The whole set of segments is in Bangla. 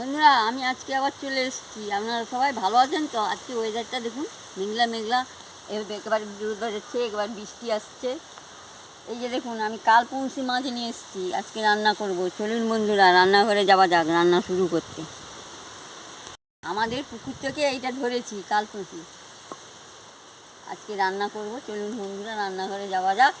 বন্ধুরা, আমি আজকে আবার চলে এসেছি। আপনারা সবাই ভালো আছেন তো? আজকে ওয়েদারটা দেখুন, মেঘলা মেঘলা। একেবারে রোদ হচ্ছে, একবার বৃষ্টি আসছে। এই যে দেখুন, আমি কাল পৌঁছি মাছ নিয়ে এসেছি। আজকে রান্না করব। চলুন বন্ধুরা, রান্নাঘরে যাওয়া যাক, রান্না শুরু করতে। আমাদের পুকুর থেকে এইটা ধরেছি, কাল পৌঁছি আজকে রান্না করব। চলুন বন্ধুরা, রান্নাঘরে যাওয়া যাক।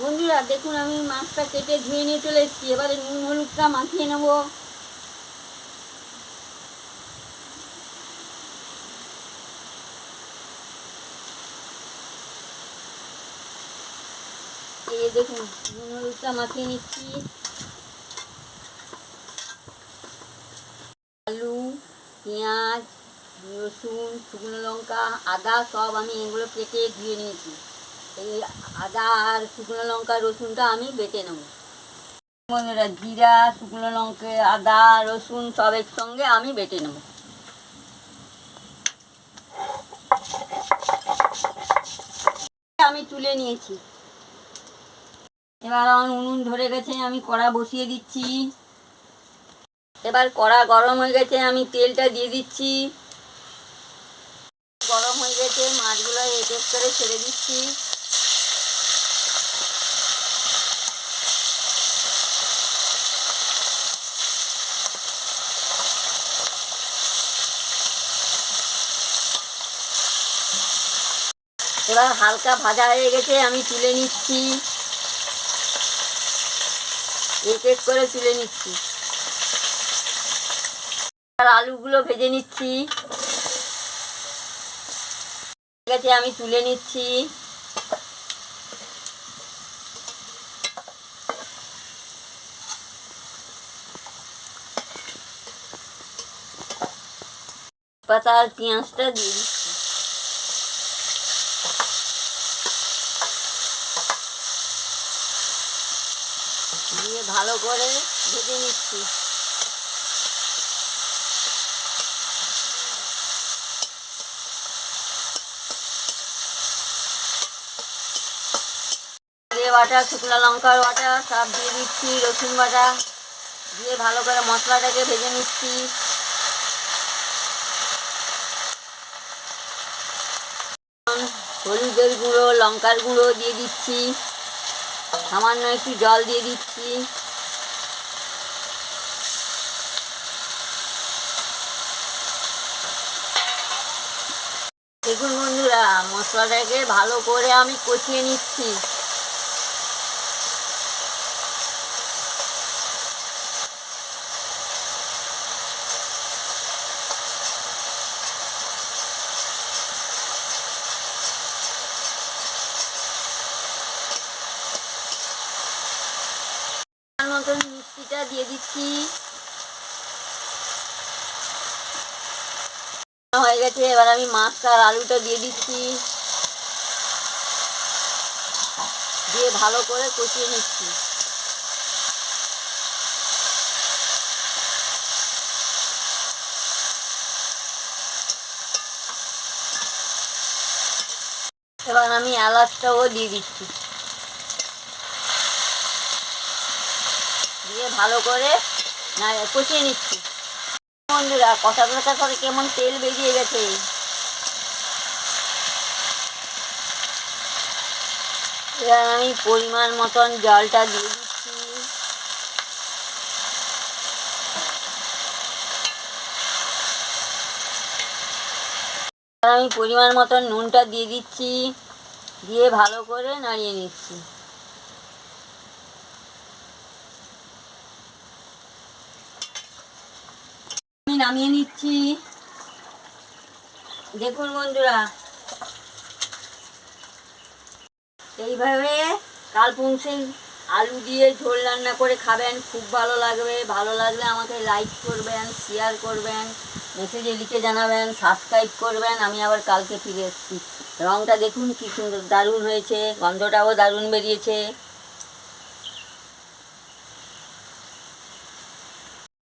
বন্ধুরা, দেখুন আমি মাছটা কেটে ধুয়ে নিয়ে চলে এসেছি। এবারে নুন, হলুদটা মাখিয়ে নেব। দেখুন, নুন, হলুদটা মাখিয়ে নিচ্ছি। আলু, পেঁয়াজ, রসুন, শুকনো লঙ্কা, আদা সব আমি এগুলো কেটে ধুয়ে নিয়েছি। এই আদা আর শুকনো লঙ্কা, রসুনটা আমি বেটে নেব। বন্ধুরা, জিরা, শুকনো লঙ্কা, আদা, রসুন সব একসঙ্গে আমি বেটে নেব। আমি তুলে নিয়েছি। এবার আমার উনুন ধরে গেছে, আমি কড়া বসিয়ে দিচ্ছি। এবার কড়া গরম হয়ে গেছে, আমি তেলটা দিয়ে দিচ্ছি। গরম হয়ে গেছে, মাছগুলো এক এক করে ছেড়ে দিচ্ছি। এবার হালকা ভাজা হয়ে গেছে, আমি তুলে নিচ্ছি। এক এক করে তুলে নিচ্ছি। আর আলুগুলো ভেজে নিচ্ছি। ঠিক আছে, আমি তুলে নিচ্ছি। পাতা আর পেঁয়াজটা দিয়ে দিচ্ছি দিয়ে ভালো করে ভেজে নিচ্ছি। বাটা, শুকনো লঙ্কার বাটা, সব দিয়ে দিচ্ছি, রসুন বাটা। দিয়ে ভালো করে মশলাটাকে ভেজে নিচ্ছি। হলুদের গুঁড়ো, লঙ্কার গুঁড়ো দিয়ে দিচ্ছি। সামান্য একটু জল দিয়ে দিচ্ছি। দেখুন বন্ধুরা মশলাটাকে ভালো করে আমি কষিয়ে নিচ্ছি। মতন মিষ্টিটা দিয়ে দিচ্ছি। হয়ে গেছে, এবার আমি মাছটা আর আলুটা দিয়ে দিচ্ছি। দিয়ে ভালো করে কষিয়ে নিচ্ছি। এবার আমি এলাচটাও দিয়ে দিচ্ছি। ভালো করে কষিয়ে নিচ্ছি। বন্ধুরা, কষা কষা করে কেমন তেল বেরিয়ে গেছে। এবার আমি পরিমাণ মতন জলটা দিয়ে দিচ্ছি। আমি পরিমাণ মতন নুনটা দিয়ে দিচ্ছি, দিয়ে ভালো করে নাড়িয়ে নিচ্ছি। নামিয়ে নিচ্ছি। দেখুন বন্ধুরা। এইভাবে কালপুংসের আলু দিয়ে ঝোল রান্না করে খাবেন। খুব ভালো লাগবে। ভালো লাগলে আমাকে লাইক করবেন শেয়ার করবেন মেসেজে লিখে জানাবেন সাবস্ক্রাইব করবেন। আমি আবার কালকে ফিরে এসেছি। রঙটা দেখুন কি সুন্দর, দারুণ হয়েছে। গন্ধটাও দারুণ বেরিয়েছে।